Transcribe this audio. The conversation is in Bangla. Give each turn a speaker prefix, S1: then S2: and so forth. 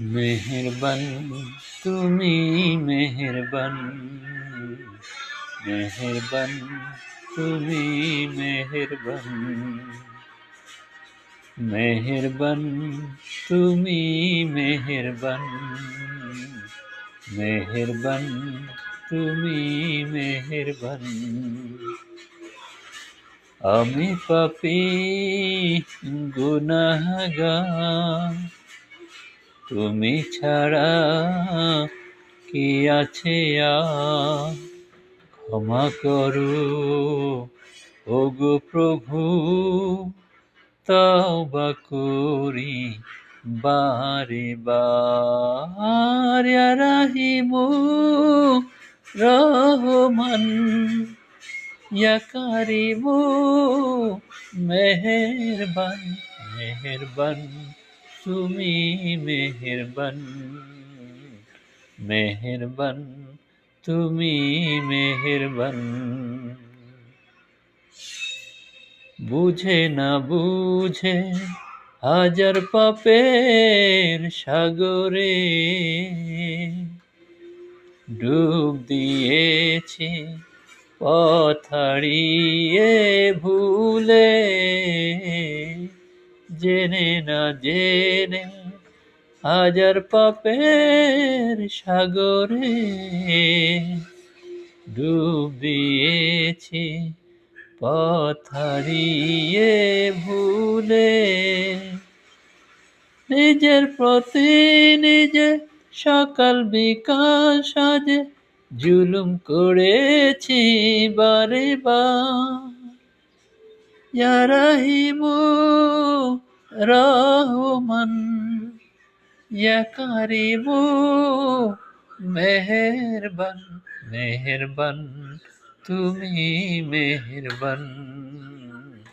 S1: মেহেরবান, তুমি মেহেরবান। মেহেরবান, তুমি মেহেরবান। মেহেরবান, তুমি মেহেরবান। মেহেরবান, তুমি মেহেরবান। আমি পাপি, গুনাহগার। তুমি ছাড়া কি আছে ক্ষমা করো, ওগো প্রভু তওবা করি বারে বার। রাহিমু রহমান ইয়া মেহেরবান মেহেরবান। তুমি মেহেরবান মেহেরবান, তুমি মেহেরবান। বুঝে না বুঝে হাজার পাপের সাগরে ডুব দিয়েছি, পথ হারিয়ে ভুলে জেনে না জেনে হাজার পাপের সাগরে ডুব দিয়েছি পথারিয়ে ভুলে। নিজের প্রতি নিজে সকাল বিকাশ সাজে জুলুম করেছি বারে বা বার ইয়া রাহিমু রহমান ইয়া কারিমু মেহেরবান মেহেরবান তুমি মেহেরবান